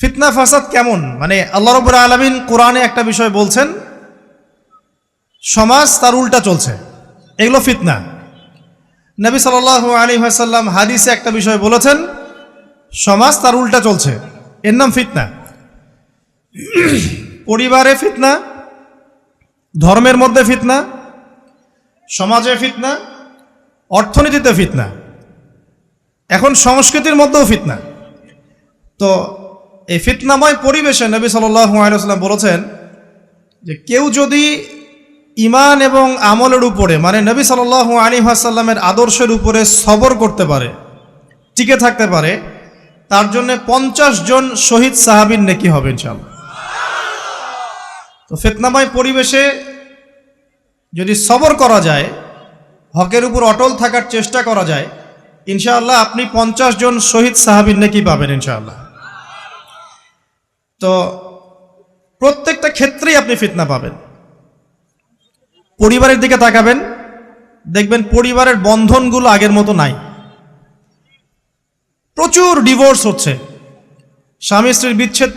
ফিতনা ফাসাদ কেমন? মানে আল্লাহ রবুর আলমিন কোরআনে একটা বিষয় বলছেন, সমাজ তার উল্টা চলছে। এগুলো ফিতনা। নবী সাল আলী সাল্লাম হাদিসে একটা বিষয় বলেছেন, সমাজ তার উল্টা চলছে। এর নাম ফিতনা। পরিবারে ফিতনা, ধর্মের মধ্যে ফিতনা, সমাজে ফিতনা, অর্থনীতিতে ফিতনা। এখন সংস্কৃতির মধ্যেও ফিতনা। তো এই ফিতনাময় পরিবেশে নবী সাল্লাম বলেছেন যে কেউ যদি ইমান এবং আমলের উপরে মানে নবী সাল আলী আসাল্লামের আদর্শের উপরে সবর করতে পারে, টিকে থাকতে পারে, তার জন্য পঞ্চাশ জন শহীদ সাহাবিন নেকি হবে ইনশাল্লাহ তো ফিতনাময় পরিবেশে যদি সবর করা যায়, হকের উপর অটল থাকার চেষ্টা করা যায়, ইনশাআল্লাহ আপনি পঞ্চাশ জন শহীদ সাহাবিন নাকি পাবেন ইনশাআল্লাহ। তো প্রত্যেকটা ক্ষেত্রেই আপনি ফিতনা পাবেন। পরিবারের দিকে তাকাবেন, দেখবেন পরিবারের বন্ধনগুলো আগের মতো নাই। প্রচুর ডিভোর্স হচ্ছে। স্বামী স্ত্রীর বিচ্ছেদ